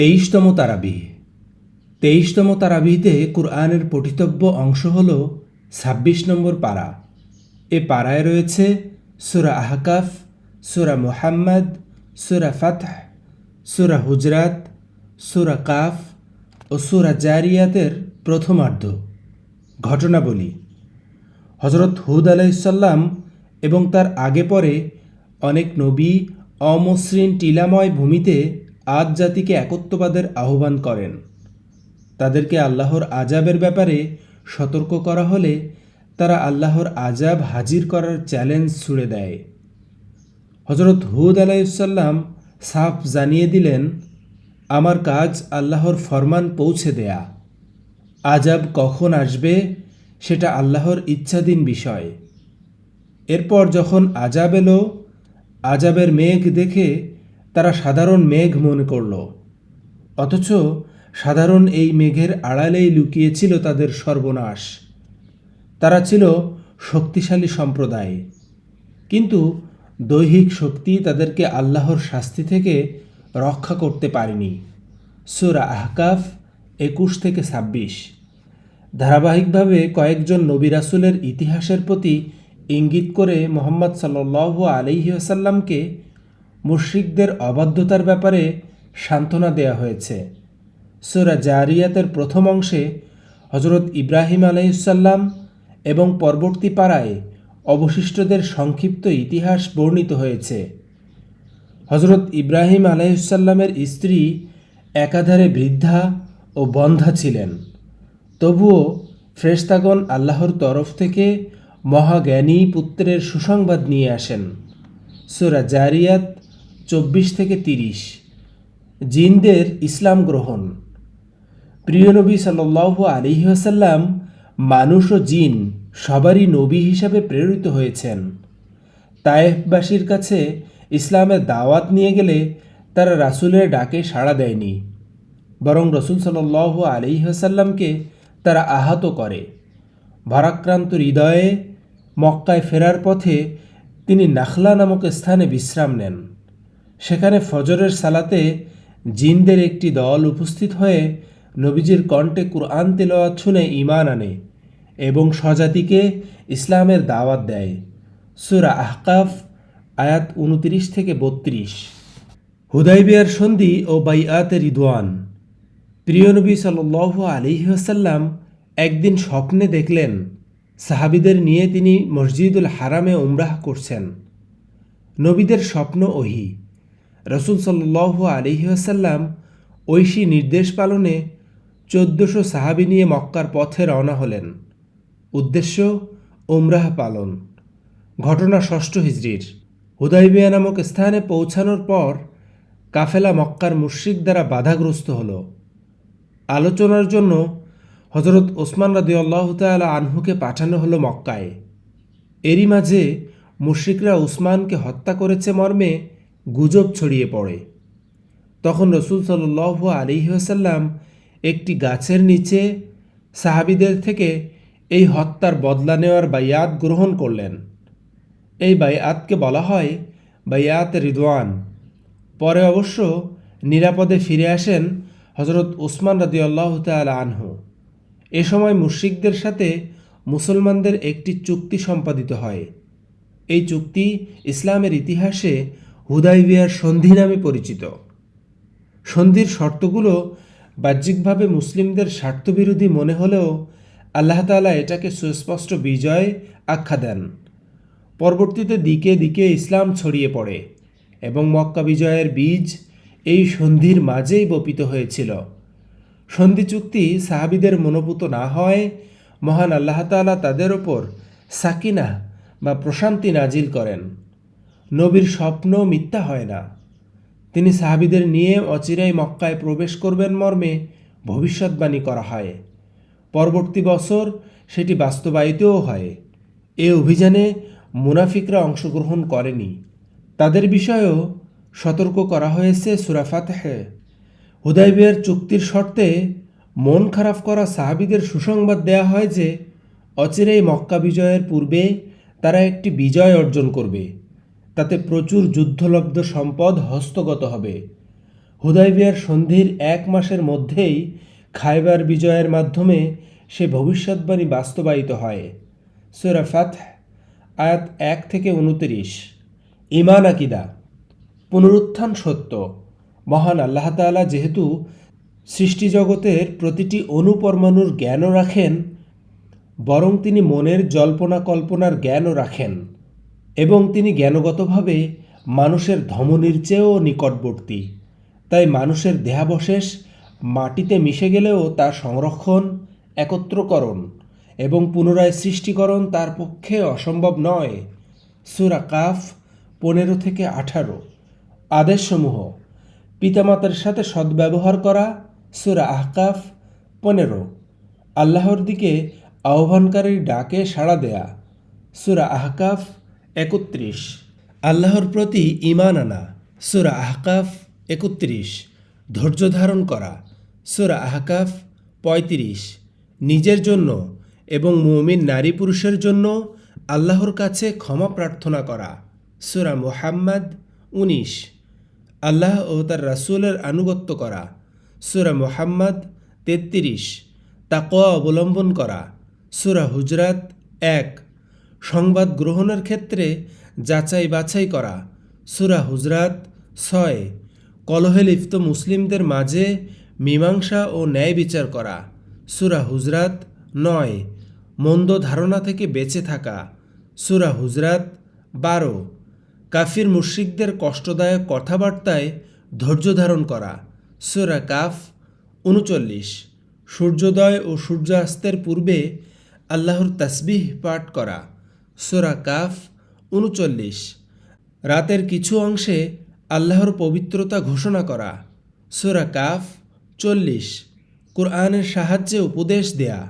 তেইশতম তারাবিহ। তেইশতম তারাবিহতে কুরআনের পঠিতব্য অংশ হল ছাব্বিশ নম্বর পারা। এ পাড়ায় রয়েছে সুরা আহকাফ, সুরা মুহাম্মদ, সুরা ফাতহ, সুরা হুজরাত, সুরা কাফ ও সুরা জারিয়াতের প্রথমার্ধ। ঘটনাবলী। হজরত হুদ আলাইসাল্লাম এবং তার আগে পরে অনেক নবী অমসৃণ টিলাময় ভূমিতে আদ জাতিকে একত্ববাদের আহ্বান করেন। তাদেরকে আল্লাহর আজাবের ব্যাপারে সতর্ক করা হলে তারা আল্লাহর আজাব হাজির করার চ্যালেঞ্জ ছুড়ে দেয়। হজরত হুদ আলাইসাল্লাম সাফ জানিয়ে দিলেন, আমার কাজ আল্লাহর ফরমান পৌঁছে দেয়া। আজাব কখন আসবে সেটা আল্লাহর ইচ্ছাধীন বিষয়। এরপর যখন আজাব এলো আজাবের মেঘ দেখে তারা সাধারণ মেঘ মনে করল। অথচ সাধারণ এই মেঘের আড়ালেই লুকিয়েছিল তাদের সর্বনাশ। তারা ছিল শক্তিশালী সম্প্রদায়। কিন্তু দৈহিক শক্তি তাদেরকে আল্লাহর শাস্তি থেকে রক্ষা করতে পারেনি। সুরা আহকাফ একুশ থেকে ছাব্বিশ। ধারাবাহিকভাবে কয়েকজন নবী রাসূলের ইতিহাসের প্রতি ইঙ্গিত করে মোহাম্মদ সাল্লাহ আলিহাসাল্লামকে মুশ্রিকদের অবাধ্যতার ব্যাপারে সান্ত্বনা দেয়া হয়েছে। সোরা জারিয়াতের প্রথম অংশে হজরত ইব্রাহিম আলাইসাল্লাম এবং পরবর্তী পাড়ায় অবশিষ্টদের সংক্ষিপ্ত ইতিহাস বর্ণিত হয়েছে। হজরত ইব্রাহিম আলাইসাল্লামের স্ত্রী একাধারে বৃদ্ধা ও বন্ধা ছিলেন। তবুও ফ্রেস্তাগণ আল্লাহর তরফ থেকে মহাজ্ঞানী পুত্রের সুসংবাদ নিয়ে আসেন। সুরা জারিয়াত চব্বিশ থেকে তিরিশ। জিনদের ইসলাম গ্রহণ। প্রিয় নবী সাল্লাহ আলিহাসাল্লাম মানুষ ও জিন সবারই নবী হিসাবে প্রেরিত হয়েছেন। তায়েফবাসীর কাছে ইসলামের দাওয়াত নিয়ে গেলে তারা রাসূলের ডাকে সাড়া দেয়নি। বরং রসুল সাল্লাহ আলিহাসাল্লামকে তারা আহত করে। ভারাক্রান্ত হৃদয়ে মক্কায় ফেরার পথে তিনি নাখলা নামক স্থানে বিশ্রাম নেন। সেখানে ফজরের সালাতে জিনদের একটি দল উপস্থিত হয়ে নবীজির কণ্ঠে কুরআন তেলাওয়াত শুনে ইমান আনে এবং স্বজাতিকে ইসলামের দাওয়াত দেয়। সুরা আহকাফ, আয়াত উনত্রিশ থেকে বত্রিশ। হুদাইবিয়ার সন্ধি ও বাইআতে রিদওয়ান। প্রিয় নবী সাল্লাহ আলিহাসাল্লাম একদিন স্বপ্নে দেখলেন সাহাবিদের নিয়ে তিনি মসজিদুল হারামে উমরাহ করছেন। নবীদের স্বপ্ন ওহি। রসুল সাল্লাহ আলিহাসাল্লাম ঐশী নির্দেশ পালনে চোদ্দশো সাহাবি নিয়ে মক্কার পথে রওনা হলেন। উদ্দেশ্য, উমরাহ পালন। ঘটনা ষষ্ঠ হিজড়ির হুদাইবিয়া নামক স্থানে পৌঁছানোর পর কাফেলা মক্কার মুশ্রিক দ্বারা বাধাগ্রস্ত হল। আলোচনার জন্য হজরত ওসমান রাদি আল্লাহ তালা আনহুকে পাঠানো হলো মক্কায়। এরই মাঝে মুশ্রিকরা উসমানকে হত্যা করেছে মর্মে গুজব ছড়িয়ে পড়ে। তখন রসুল সাল্লাহ আলিহাসাল্লাম একটি গাছের নিচে সাহাবিদের থেকে এই হত্যার বদলা নেওয়ার বাইয়াত গ্রহণ করলেন। এই বাইয়াতকে বলা হয় বাইয়াত রিদওয়ান। পরে অবশ্য নিরাপদে ফিরে আসেন হজরত উসমান রাদি আল্লাহ তালা আনহু। এ সময় মুশ্রিকদের সাথে মুসলমানদের একটি চুক্তি সম্পাদিত হয়। এই চুক্তি ইসলামের ইতিহাসে হুদাইবিয়ার সন্ধি নামে পরিচিত। সন্ধির শর্তগুলো বাহ্যিকভাবে মুসলিমদের স্বার্থবিরোধী মনে হলেও আল্লাহ তালা এটাকে সুস্পষ্ট বিজয় আখ্যা দেন। পরবর্তীতে দিকে দিকে ইসলাম ছড়িয়ে পড়ে এবং মক্কা বিজয়ের বীজ এই সন্ধির মাঝেই বপিত হয়েছিল। সন্ধি চুক্তি সাহাবিদের মনোভূত না হয় মহান আল্লাহ তালা তাদের ওপর সাকিনা বা প্রশান্তি নাজিল করেন। নবীর স্বপ্ন মিথ্যা হয় না। তিনি সাহাবিদের নিয়ে অচিরাই মক্কায় প্রবেশ করবেন মর্মে ভবিষ্যৎবাণী করা হয়। পরবর্তী বছর সেটি বাস্তবায়িতও হয়। এ অভিযানে মুনাফিকরা অংশগ্রহণ করেনি। তাদের বিষয়েও সতর্ক করা হয়েছে সুরাফাতহে হুদাইবিয়ার চুক্তির শর্তে মন খারাপ করা সাহাবিদের সুসংবাদ দেয়া হয় যে, অচিরেই মক্কা বিজয়ের পূর্বে তারা একটি বিজয় অর্জন করবে। তাতে প্রচুর যুদ্ধলব্ধ সম্পদ হস্তগত হবে। হুদাইবিয়ার সন্ধির এক মাসের মধ্যেই খাইবার বিজয়ের মাধ্যমে সে ভবিষ্যৎবাণী বাস্তবায়িত হয়। সুরা ফাত আয়াত এক থেকে উনত্রিশ। ইমান আকিদা, পুনরুত্থান সত্য। মহান আল্লাহ তাআলা যেহেতু সৃষ্টিজগতের প্রতিটি অনুপরমাণুর জ্ঞানও রাখেন, বরং তিনি মনের জল্পনা কল্পনার জ্ঞানও রাখেন। এবং তিনি জ্ঞানগতভাবে মানুষের ধমনির চেয়েও নিকটবর্তী। তাই মানুষের দেহাবশেষ মাটিতে মিশে গেলেও তার সংরক্ষণ, একত্রকরণ এবং পুনরায় সৃষ্টিকরণ তার পক্ষে অসম্ভব নয়। সুরা কাফ পনেরো থেকে আঠারো। আদেশসমূহ, পিতামাতার সাথে সদ্ব্যবহার করা, সুরা আহকাফ পনেরো। আল্লাহর দিকে আহ্বানকারীর ডাকে সাড়া দেয়া, সুরা আহকাফ একত্রিশ। আল্লাহর প্রতি ইমান আনা। সুরা আহকাফ একত্রিশ। ধৈর্য ধারণ করা। সুরা আহকাফ পঁয়ত্রিশ। নিজের জন্য এবং মুমিন নারী পুরুষের জন্য আল্লাহর কাছে ক্ষমা প্রার্থনা করা। সুরা মুহাম্মদ উনিশ। আল্লাহ ও তার রাসূলের আনুগত্য করা। সুরা মুহাম্মদ তেত্রিশ। তাকোয়া অবলম্বন করা। সুরা হুজরাত এক। সংবাদ গ্রহণের ক্ষেত্রে যাচাই বাছাই করা। সুরা হুজরাত ছয়, কলহে লিপ্ত মুসলিমদের মাঝে মীমাংসা ও ন্যায় বিচার করা। সুরা হুজরাত নয়, মন্দ ধারণা থেকে বেঁচে থাকা। সুরা হুজরাত বারো, কাফির মুশ্রিকদের কষ্টদায়ক কথাবার্তায় ধৈর্য ধারণ করা। সুরা কাফ উনচল্লিশ, সূর্যোদয় ও সূর্যাস্তের পূর্বে আল্লাহর তাসবিহ পাঠ করা। সুরা কাফ উনচল্লিশ। রাতের কিছু অংশে আল্লাহর পবিত্রতা ঘোষণা করা। সুরা কাফ চল্লিশ। কোরআনের সাহায্যে উপদেশ দেয়া।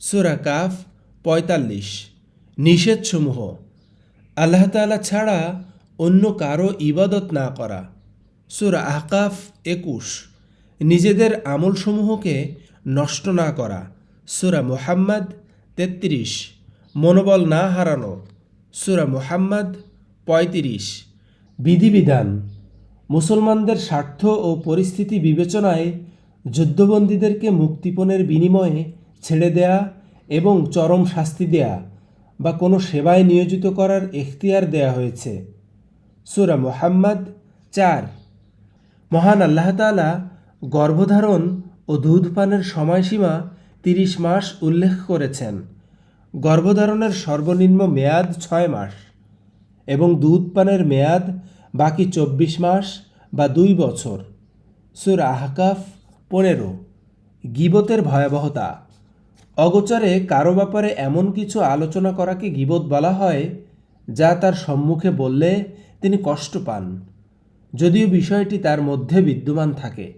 সুরা কাফ পঁয়তাল্লিশ। নিষেধসমূহ। আল্লাহ তাআলা ছাড়া অন্য কারও ইবাদত না করা। সুরা আহকাফ একুশ। নিজেদের আমলসমূহকে নষ্ট না করা। সুরা মুহাম্মদ তেত্রিশ। মনোবল না হারানো। সুরা মুহাম্মদ পঁয়ত্রিশ। বিধিবিধান, মুসলমানদের স্বার্থ ও পরিস্থিতি বিবেচনায় যুদ্ধবন্দীদেরকে মুক্তিপণের বিনিময়ে ছেড়ে দেয়া এবং চরম শাস্তি দেয়া বা কোনো সেবায় নিয়োজিত করার এখতিয়ার দেয়া হয়েছে। সুরা মোহাম্মদ চার। মহান আল্লাহ তাআলা গর্ভধারণ ও দুধ পানের সময়সীমা তিরিশ মাস উল্লেখ করেছেন। গর্ভধারণের সর্বনিম্ন মেয়াদ ছয় মাস এবং দুধ পানের মেয়াদ বাকি চব্বিশ মাস বা দুই বছর। সুর আহকাফ পনেরো। গিবতের ভয়াবহতা। অগোচরে কারও ব্যাপারে এমন কিছু আলোচনা করাকে গিবত বলা হয়, যা তার সম্মুখে বললে তিনি কষ্ট পান। যদিও বিষয়টি তার মধ্যে বিদ্যমান থাকে।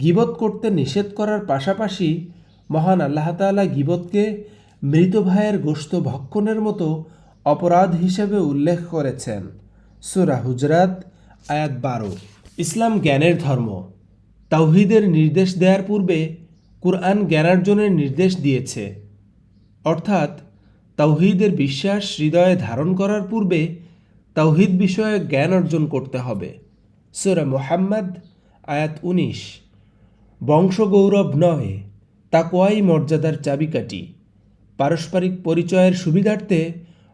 গিবত করতে নিষেধ করার পাশাপাশি মহান আল্লাহ তাআলা গিবতকে মৃত ভাইয়ের গোস্ত ভক্ষণের মতো অপরাধ হিসেবে উল্লেখ করেছেন। সুরা হুজরাত, আয়াত বারো। ইসলাম জ্ঞানের ধর্ম। তাওহিদের নির্দেশ দেওয়ার পূর্বে কুরআন জ্ঞানার্জনের নির্দেশ দিয়েছে। অর্থাৎ তাওহিদের বিশ্বাস হৃদয়ে ধারণ করার পূর্বে তাওহিদ বিষয়ে জ্ঞান অর্জন করতে হবে। সুরা মোহাম্মদ, আয়াত উনিশ। বংশগৌরব নয় তাকোয়াই মর্যাদার চাবিকাঠি। পারস্পরিক পরিচয়ের সুবিধার্থে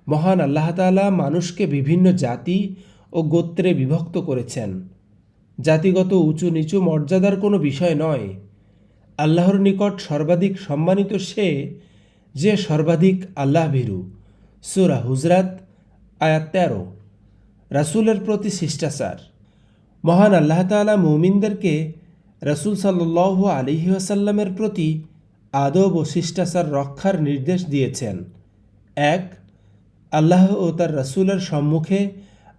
মহান আল্লাহ তাআলা মানুষকে বিভিন্ন জাতি ও গোত্রে বিভক্ত করেছেন। জাতিগত উঁচু নিচু মর্যাদার কোনো বিষয় নয়। আল্লাহর নিকট সর্বাধিক সম্মানিত সে যে সর্বাধিক আল্লাহ ভীরু। সুরা হুজরাত, আয়াত তেরো। রাসূলের প্রতি শিষ্টাচার। মহান আল্লাহ তাআলা মৌমিনদেরকে রাসূল সাল্লাল্লাহু আলাইহি ওয়াসাল্লামের প্রতি আদব ও শিষ্টাচার রক্ষার নির্দেশ দিয়েছেন। এক, আল্লাহ ও তার রাসূলের সম্মুখে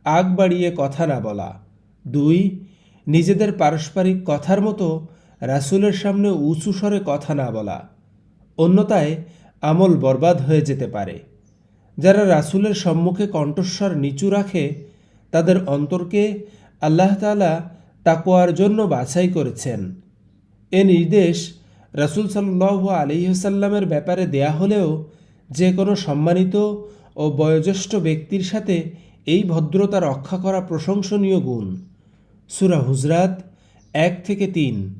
আগ বাড়িয়ে কথা না বলা। দুই, নিজেদের পারস্পরিক কথার মতো রাসূলের সামনে উঁচু স্বরে কথা না বলা। অন্যতায় আমল বরবাদ হয়ে যেতে পারে। যারা রাসূলের সম্মুখে কণ্ঠস্বর নিচু রাখে, তাদের অন্তরকে আল্লাহ তাআলা তাকোয়ার জন্য বাছাই করেছেন। এ নির্দেশ রাসূল সাল্লাল্লাহু আলাইহি ওয়াসাল্লামের ব্যাপারে দেয়া হলেও যে কোনো সম্মানিত ও বয়োজ্যেষ্ঠ ব্যক্তির সাথে এই ভদ্রতা রক্ষা করা প্রশংসনীয় গুণ। সুরা হুজরাত এক থেকে তিন।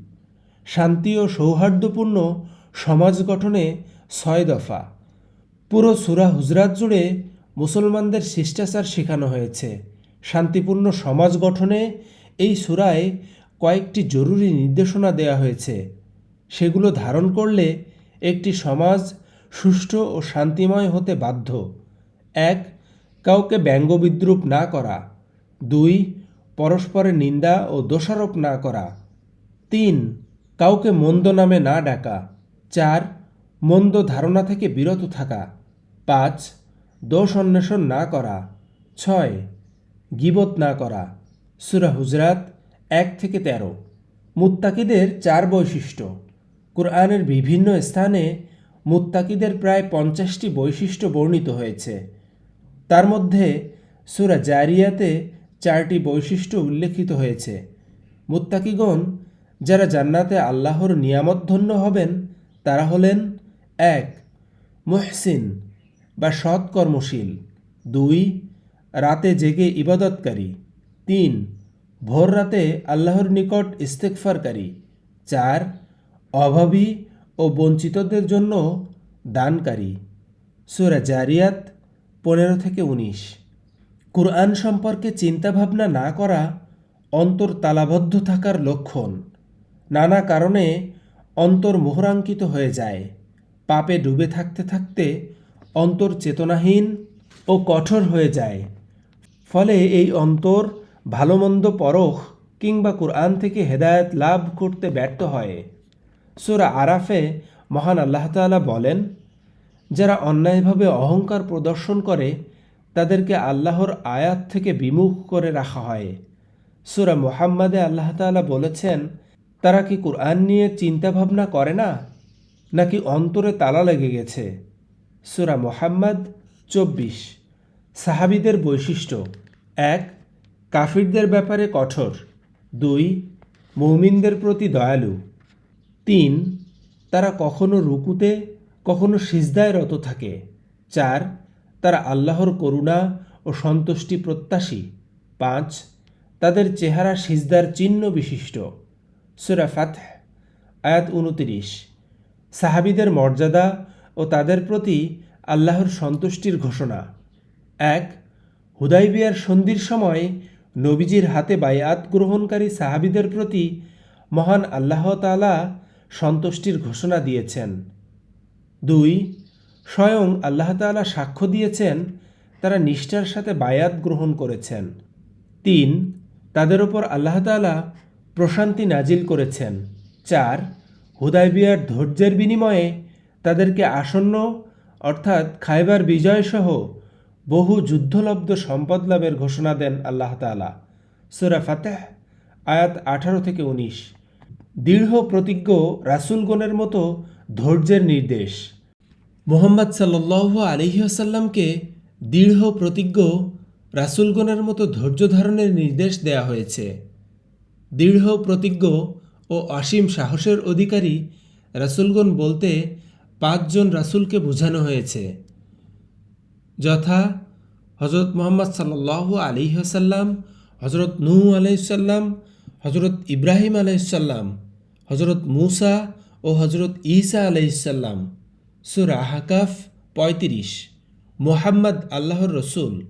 শান্তি ও সৌহার্দ্যপূর্ণ সমাজ গঠনে ছয় দফা। পুরো সুরা হুজরাত জুড়ে মুসলমানদের শিষ্টাচার শেখানো হয়েছে। শান্তিপূর্ণ সমাজ গঠনে এই সুরায় কয়েকটি জরুরি নির্দেশনা দেওয়া হয়েছে। সেগুলো ধারণ করলে একটি সমাজ সুষ্ঠু ও শান্তিময় হতে বাধ্য। এক, কাউকে ব্যঙ্গ বিদ্রুপ না করা। দুই পরস্পরের নিন্দা ও দোষারোপ না করা। তিন, কাউকে মন্দ নামে না ডাকা। চার, মন্দ ধারণা থেকে বিরত থাকা। পাঁচ, দোষ অন্বেষণ না করা। ছয়, গিবত না করা। সুরা হুজরাত এক থেকে তেরো। মুত্তাকিদের চার বৈশিষ্ট্য। কোরআনের বিভিন্ন স্থানে মুত্তাকিদের প্রায় পঞ্চাশটি বৈশিষ্ট্য বর্ণিত হয়েছে। তার মধ্যে সুরা জারিয়াতে চারটি বৈশিষ্ট্য উল্লেখিত হয়েছে। মুত্তাকিগণ যারা জান্নাতে আল্লাহর নিয়ামতধন্য হবেন, তারা হলেন এক, মুহসিন বা সৎ কর্মশীল দুই, রাতে জেগে ইবাদতকারী। তিন ভোর রাতে আল্লাহর নিকট ইস্তেকফারকারী চার অভাবী ও বঞ্চিতদের জন্য দানকারী। সুরা জারিয়াত পনেরো থেকে উনিশ। কুরআন সম্পর্কে চিন্তাভাবনা না করা অন্তর তালাবদ্ধ থাকার লক্ষণ। নানা কারণে অন্তর মোহরাঙ্কিত হয়ে যায়। পাপে ডুবে থাকতে থাকতে অন্তর চেতনাহীন ও কঠোর হয়ে যায়। ফলে এই অন্তর ভালোমন্দ পরখ কিংবা কোরআন থেকে হেদায়েত লাভ করতে ব্যর্থ হয়। সুরা আরাফে মহান আল্লাহ তাআলা বলেন, যারা অন্যায়ভাবে অহংকার প্রদর্শন করে, তাদেরকে আল্লাহর আয়াত থেকে বিমুখ করে রাখা হয়। সুরা মোহাম্মদে আল্লাহ তাআলা বলেছেন, তারা কি কোরআন নিয়ে চিন্তাভাবনা করে না, নাকি অন্তরে তালা লেগে গেছে? সুরা মোহাম্মদ চব্বিশ। সাহাবিদের বৈশিষ্ট্য, এক, কাফিরদের ব্যাপারে কঠোর। দুই, মৌমিনদের প্রতি দয়ালু। তিন, তারা কখনো রুকুতে, কখনো সিজদায় রত থাকে। চার, তারা আল্লাহর করুণা ও সন্তুষ্টি প্রত্যাশী। পাঁচ, তাদের চেহারা সিজদার চিহ্ন বিশিষ্ট। সুরা ফাতহ, আয়াত উনতিরিশ সাহাবিদের মর্যাদা ও তাদের প্রতি আল্লাহর সন্তুষ্টির ঘোষণা। এক, হুদাইবিয়ার সন্ধির সময় নবীজির হাতে বায়াত গ্রহণকারী সাহাবিদের প্রতি মহান আল্লাহ তাআলা সন্তুষ্টির ঘোষণা দিয়েছেন। দুই, স্বয়ং আল্লাহ তাআলা সাক্ষ্য দিয়েছেন, তারা নিষ্ঠার সাথে বায়াত গ্রহণ করেছেন। তিন, তাদের ওপর আল্লাহ তাআলা প্রশান্তি নাজিল করেছেন। চার হুদাইবিয়ার ধৈর্যের বিনিময়ে তাদেরকে আসন্ন, অর্থাৎ খাইবার বিজয়সহ বহু যুদ্ধলব্ধ সম্পদ লাভের ঘোষণা দেন আল্লাহ তাআলা। সুরা ফাতেহ, আয়াত আঠারো থেকে উনিশ। দৃঢ় প্রতিজ্ঞ রাসুলগণের মতো ধৈর্যের নির্দেশ। মোহাম্মদ সাল্লু আলিহাসাল্লামকে দৃঢ় প্রতিজ্ঞ রাসুলগণের মতো ধৈর্য ধারণের নির্দেশ দেয়া হয়েছে। দৃঢ় প্রতিজ্ঞ ও অসীম সাহসের অধিকারী রাসুলগণ বলতে পাঁচজন রাসুলকে বোঝানো হয়েছে। যথা হজরত মোহাম্মদ সাল্লাহ আলী হাসাল্লাম হজরত নূ আলাইসাল্লাম হজরত ইব্রাহিম আলাইসাল্লাম হজরত মুসা ও হজরত ঈসা আলাইসাল্লাম সুরা হাকাফ পঁয়ত্রিশ, মোহাম্মদ আল্লাহর রসুল।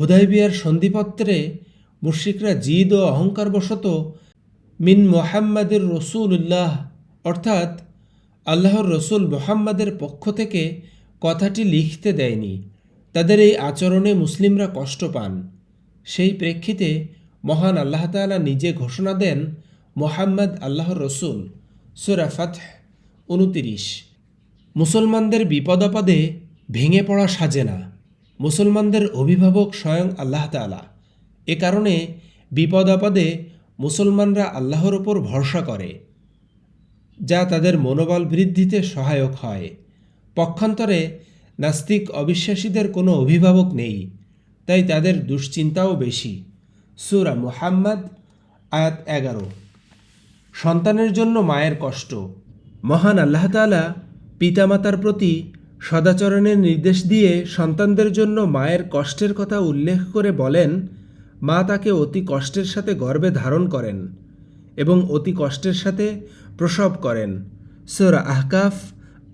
হুদাইবিয়ার সন্ধিপত্রে মুশ্রিকরা জিদ ও অহংকারবশত মিন মোহাম্মদের রসুল্লাহ অর্থাৎ আল্লাহর রসুল মোহাম্মদের পক্ষ থেকে কথাটি লিখতে দেয়নি। তাদের এই আচরণে মুসলিমরা কষ্ট পান। সেই প্রেক্ষিতে মহান আল্লাহ তাআলা নিজে ঘোষণা দেন মোহাম্মদ আল্লাহর রসুল, সুরা ফাতহ, উনতিরিশ। মুসলমানদের বিপদাপদে ভেঙে পড়া সাজে না। মুসলমানদের অভিভাবক স্বয়ং আল্লাহ তাআলা। এ কারণে বিপদ আপদে মুসলমানরা আল্লাহর ওপর ভরসা করে, যা তাদের মনোবল বৃদ্ধিতে সহায়ক হয়। পক্ষান্তরে নাস্তিক অবিশ্বাসীদের কোনো অভিভাবক নেই, তাই তাদের দুশ্চিন্তাও বেশি। সুরা মুহাম্মদ, আয়াত এগারো। সন্তানের জন্য মায়ের কষ্ট। মহান আল্লাহ তাআলা পিতামাতার প্রতি সদাচরণের নির্দেশ দিয়ে সন্তানদের জন্য মায়ের কষ্টের কথা উল্লেখ করে বলেন, মা তাকে অতি কষ্টের সাথে গর্বে ধারণ করেন এবং অতি কষ্টের সাথে প্রসব করেন। সোরা আহকাফ,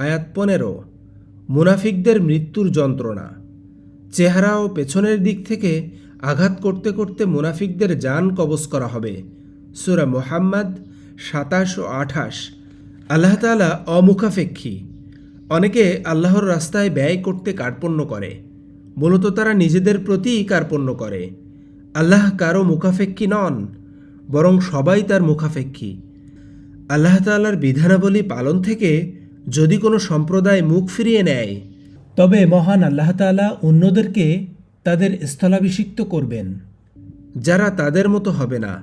আয়াত পনেরো। মুনাফিকদের মৃত্যুর যন্ত্রণা। চেহারা ও পেছনের দিক থেকে আঘাত করতে করতে মুনাফিকদের যান কবজ করা হবে। সুরা মোহাম্মদ সাতাশ ও আঠাশ। আল্লাহ তালা অমুখাপেক্ষী। অনেকে আল্লাহর রাস্তায় ব্যয় করতে কার্পণ্য করে। মূলত তারা নিজেদের প্রতিই কার্পণ্য করে। আল্লাহ কারও মুখাপেক্ষী নন, বরং সবাই তার মুখাপেক্ষী। আল্লাহ তাল্লার বিধানাবলী পালন থেকে যদি কোনো সম্প্রদায় মুখ ফিরিয়ে নেয়, তবে মহান আল্লাহ তালা অন্যদেরকে তাদের স্থলাভিষিক্ত করবেন। যারা তাদের মতো হবে না।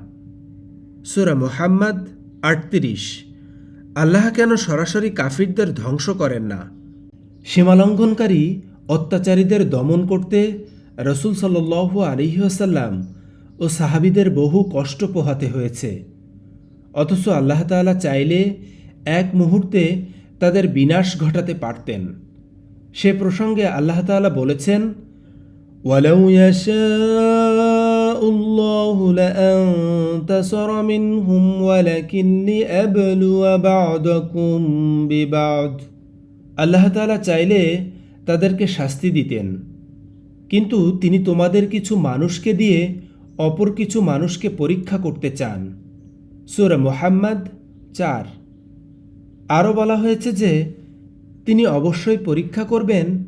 সুরা মোহাম্মদ আটত্রিশ। আল্লাহ কেন সরাসরি কাফিরদের ধ্বংস করেন না? সীমালঙ্ঘনকারী অত্যাচারীদের দমন করতে রসুল সাল্লু আলিহাসাল্লাম ও সাহাবিদের বহু কষ্ট পোহাতে হয়েছে। অথচ আল্লাহ তাআলা চাইলে এক মুহূর্তে তাদের বিনাশ ঘটাতে পারতেন। সে প্রসঙ্গে আল্লাহ তাআলা বলেছেন আল্লাহু লাআনতাসার মিনহুম ওয়ালাকিন লিয়াবলুয়া বা'দাকুম বিবা'দ আল্লাহ তাআলা চাইলে তাদেরকে শাস্তি দিতেন। কিন্তু তিনি তোমাদের কিছু মানুষকে দিয়ে অপর কিছু মানুষকে পরীক্ষা করতে চান। সুরা মোহাম্মদ চার। আরও বলা হয়েছে যে, তিনি অবশ্যই পরীক্ষা করবেন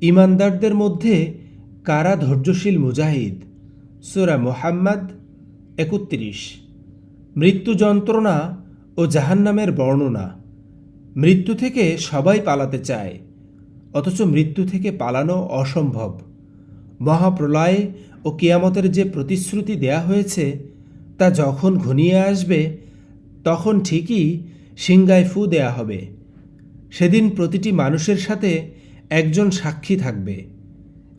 ইমানদারদের মধ্যে কারা ধৈর্যশীল মুজাহিদ। সুরা মোহাম্মদ একত্রিশ। মৃত্যু যন্ত্রণা ও জাহান্নামের বর্ণনা। মৃত্যু থেকে সবাই পালাতে চায়, অথচ মৃত্যু থেকে পালানো অসম্ভব। মহাপ্রলয় ও কিয়ামতের যে প্রতিশ্রুতি দেয়া হয়েছে, তা যখন ঘনিয়ে আসবে, তখন ঠিকই সিংগায় ফু দেয়া হবে। সেদিন প্রতিটি মানুষের সাথে একজন সাক্ষী থাকবে।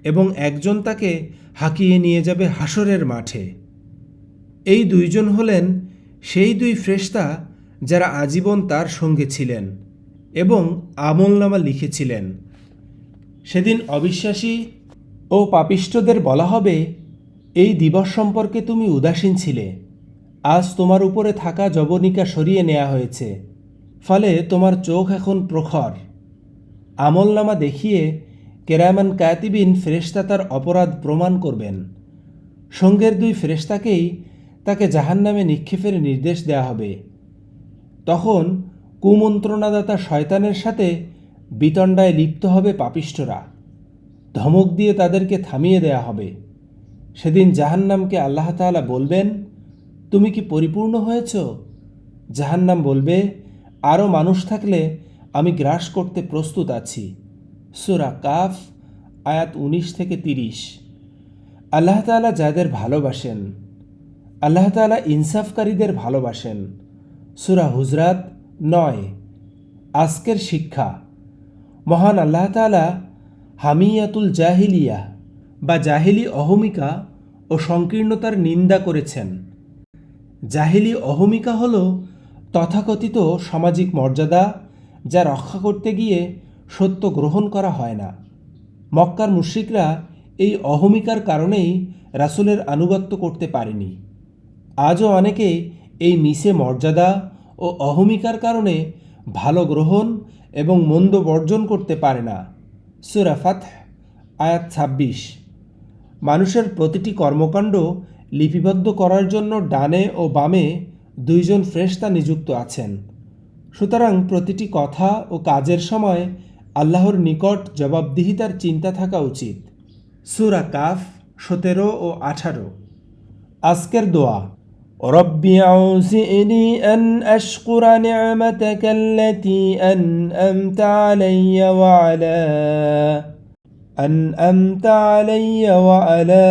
এবং একজন তাকে হাঁকিয়ে নিয়ে যাবে হাসরের মাঠে। এই দুইজন হলেন সেই দুই ফ্রেস্তা যারা আজীবন তার সঙ্গে ছিলেন এবং আমলনামা লিখেছিলেন। সেদিন অবিশ্বাসী ও পাপিষ্টদের বলা হবে, এই দিবস সম্পর্কে তুমি উদাসীন ছিলে। আজ তোমার উপরে থাকা জবনিকা সরিয়ে নেওয়া হয়েছে। ফলে তোমার চোখ এখন প্রখর। আমলনামা দেখিয়ে কেরামান কাতিবিন ফেরেশতা তার অপরাধ প্রমাণ করবেন। সঙ্গের দুই ফেরেশতাকেই তাকে জাহান্নামে নিক্ষেপের নির্দেশ দেওয়া হবে। তখন কুমন্ত্রণাদাতা শয়তানের সাথে বিতণ্ডায় লিপ্ত হবে পাপিষ্টরা ধমক দিয়ে তাদেরকে থামিয়ে দেয়া হবে। সেদিন জাহান্নামকে আল্লাহ তাআলা বলবেন, তুমি কি পরিপূর্ণ হয়েছ? জাহান্নাম বলবে আরও মানুষ থাকলে আমি গ্রাস করতে প্রস্তুত আছি। সুরা কাফ, আয়াত উনিশ থেকে তিরিশ। আল্লাহ তাআলা যাদের ভালোবাসেন, আল্লাহ তাআলা ইনসাফকারীদের ভালোবাসেন, সুরা হুজরাত নয়, আজকের শিক্ষা। মহান আল্লাহ তাআলা হামিয়াতুল জাহিলিয়া বা জাহিলি অহমিকা ও সংকীর্ণতার নিন্দা করেছেন। জাহিলি অহমিকা হল তথাকথিত সামাজিক মর্যাদা যা রক্ষা করতে গিয়ে সত্য গ্রহণ করা হয় না। মক্কার মুশ্রিকরা এই অহমিকার কারণেই রাসুলের আনুগত্য করতে পারেনি। আজও অনেকে এই মিশে মর্যাদা ও অহমিকার কারণে ভালো গ্রহণ এবং মন্দ বর্জন করতে পারে না। সুরাফাত আয়াত ছাব্বিশ। মানুষের প্রতিটি কর্মকাণ্ড লিপিবদ্ধ করার জন্য ডানে ও বামে দুইজন ফ্রেস্তা নিযুক্ত আছেন। সুতরাং প্রতিটি কথা ও কাজের সময় আল্লাহর নিকট জবাবদিহিতার চিন্তা থাকা উচিত সুরা কাফ সতেরো ও আঠারো আজকের দোয়া ربي أوزئني أن أشكر نعمتك التي أنأمت علي وعلى أنأمت علي وعلى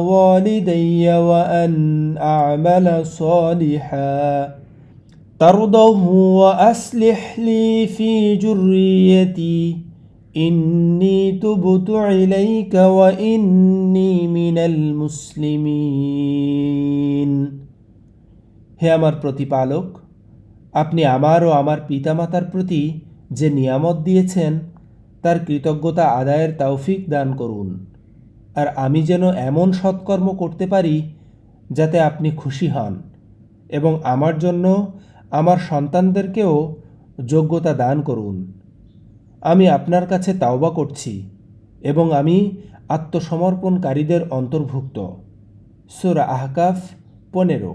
والدي وأن أعمل صالحا ترضه وأصلح لي في جريتي إني تبت إليك وإني من المسلمين হে আমার প্রতিপালক আপনি আমার ও আমার পিতামাতার প্রতি যে নিয়ামত দিয়েছেন তার কৃতজ্ঞতা আদায়ের তৌফিক দান করুন আর আমি যেন এমন সৎকর্ম করতে পারি যাতে আপনি খুশি হন এবং আমার জন্য আমার সন্তানদেরকেও যোগ্যতা দান করুন। আমি আপনার কাছে তাওবা করছি এবং আমি আত্মসমর্পণকারীদের অন্তর্ভুক্ত। সুরা আহকাফ পনেরো।